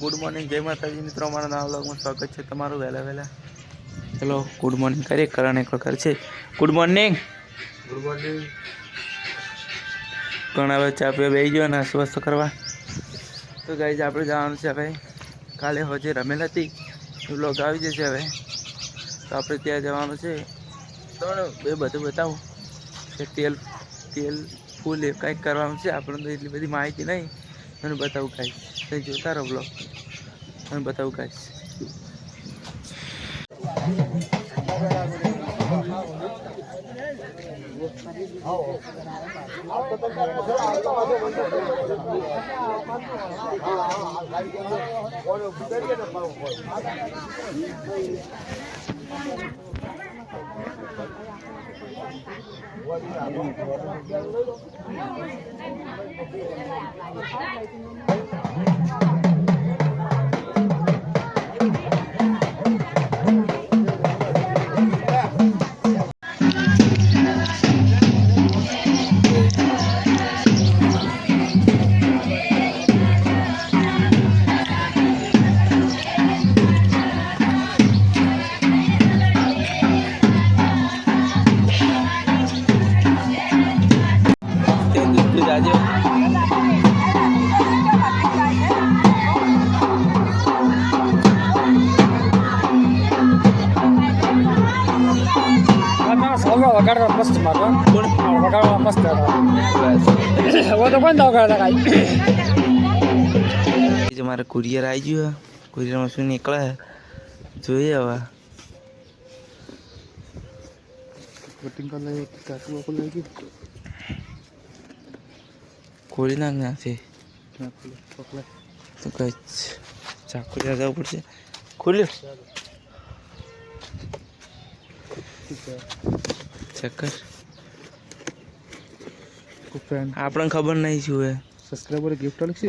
Good morning જય માતાજી. મિત્રો મારા નામ વ્લોગમાં સ્વાગત છે તમારું વહેલા વહેલા. ચલો ગુડ મોર્નિંગ કરીએ કરણ એક વખત છે. ગુડ મોર્નિંગ ગુડ મોર્નિંગ ઘણા હવે ચા પીવા બેસી ગયો અને સ્વસ્થ કરવા. તો ગાઈ આપણે જવાનું છે હવે. કાલે હજે રમેલ હતી. એ વ્લોગ આવી જશે હવે. તો આપણે ત્યાં જવાનું છે. તો બે બધું બતાવું. કે તેલ તેલ ફૂલ એ કંઈક કરવાનું છે. આપણને તો એટલી બધી માહિતી નહીં. મને બતાવું કાંઈ તો જોતા રહો બ્લોગ મને બતાવું કાંઈ તે Gracias. સૌવા વગાડવા મસ્ત મારો વગાડવા મસ્ત હવે તો કોણ વગાડતા કાંઈ જે મારે કુરિયર આવી ગયું કુરિયરમાં શું નીકળે જોઈએ હવે કટિંગ કરી લઈએ કાકુ આપો લઈ ગયું ખોલી નાખ નાખે તો કઈ ચાકુ લેવા જવું પડશે ખોલ્યું ચક્કર. આપણને ખબર નહીં શું હે સબસ્ક્રાઈબર ગિફ્ટ આલી છે?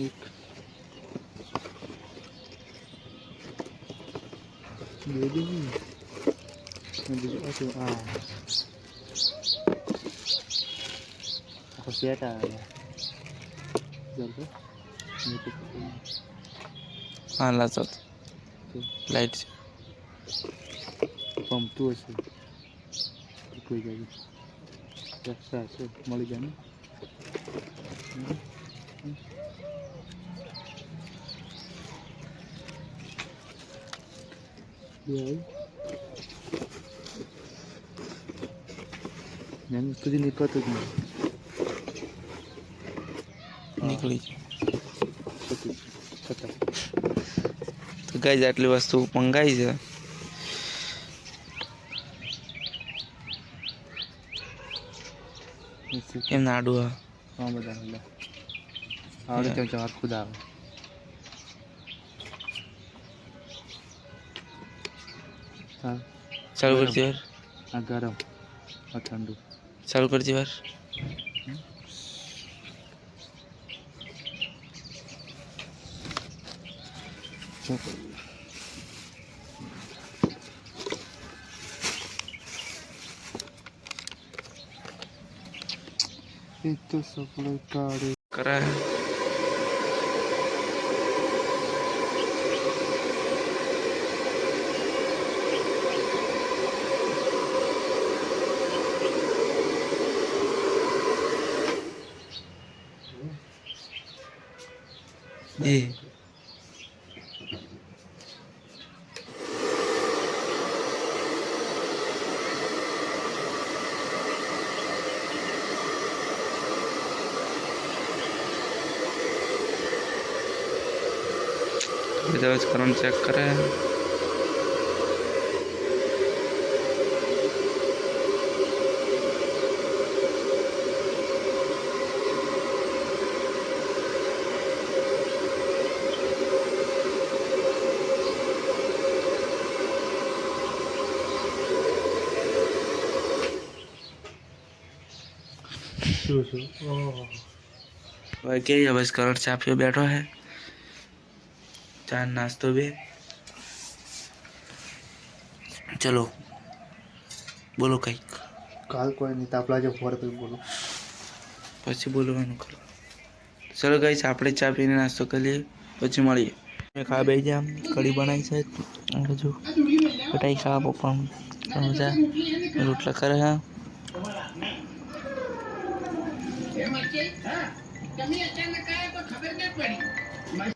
એક બે બીજી બીજું પાછું આ આખો સેટ આવે જલ્દી નીચે હા લાચો લાઈટ છે પંપતું હશે. કોઈ જાય એક્સ્ટ્રા હશે. મળી જાય ને? મેં સુધી નીકળતું જ નહીં નીકળી તો ગાઈઝ આટલી વસ્તુ મંગાઈ છે. એમ નાડું હા બધા એટલે આવડે તેમ જવાર ખુદ આવે હા ચાલુ કરતી વાર આ ગરમ આ ઠંડુ ચાલુ કરતી વાર એ તો સપ્લાય કાઢે કરાય जी। चेक करें શું શું ઓહો ભાઈ કે બસ કરંટ ચાપ્યો બેઠો હે ચા નાસ્તો બે ચલો બોલો કંઈક કાલ કોઈ નહીં તાપલા જો ફોર પછી બોલો પછી બોલવાનું કરો ચલો ગઈ આપણે ચા પીને નાસ્તો કરી લઈએ પછી મળીએ મેં ખા બે જા કઢી બનાવી છે આ બાજુ બટાઈ ખાવા પપ્પા મજા રોટલા કરે હા મચી હા. તમે અચાનક આવ્યા તો ખબર ન પડી?